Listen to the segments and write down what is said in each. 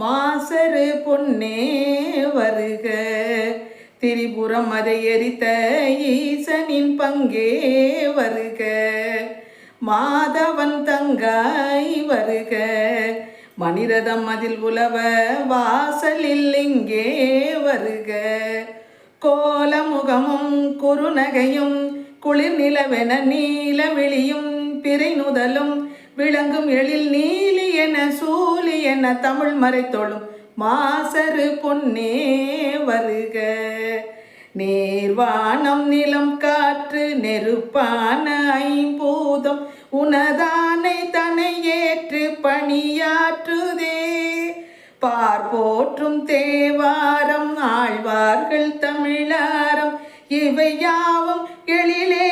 மாசரு பொன்னே வருக. திரிபுரம் அதை எரித்த ஈசனின் பங்கே வருக. மாதவன் தங்காய் வருக. மணிரதம் அதில் உலவ வாசலில் இங்கே வருக. கோலமுகமும் குறுநகையும் குளிர் நிலவென நீல விழியும் பிறை நுதலும் விளங்கும் எழில் நீலி என தமிழ் மறைத்தொழும் மாசரு பொன்னே வருக. நேர்வானம் நிலம் காற்று நெருப்பான ஐம்பூதம் உனதானை தனை ஏற்று பணியாற்றுதே. பார் போற்றும் தேவாரம் ஆழ்வார்கள் தமிழாரம் இவை யாவும் எழிலே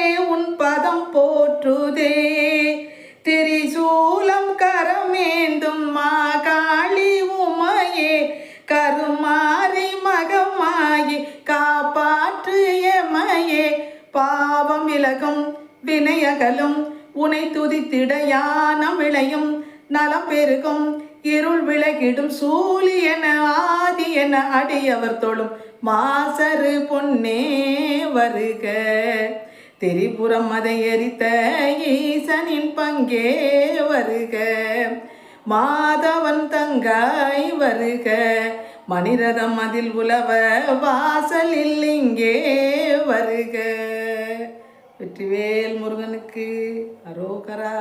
காப்பாற்று எமையே. பாவம் விலகும் வினையகலும் உனை துதித்திட யானம் விளையும். நலம் பெருகும் இருள் விலகிடும் சூழி என ஆதி என அடியவர் தொழும். மாசரு பொன்னே வருக. திரிபுரம் அதை எரித்த ஈசனின் பங்கே வருக. மாதவன் தங்காய் வருக. மணிரதம் அதில் உலவ வாசலில் இங்கே வருக. வெற்றிவேல் முருகனுக்கு அரோகரா.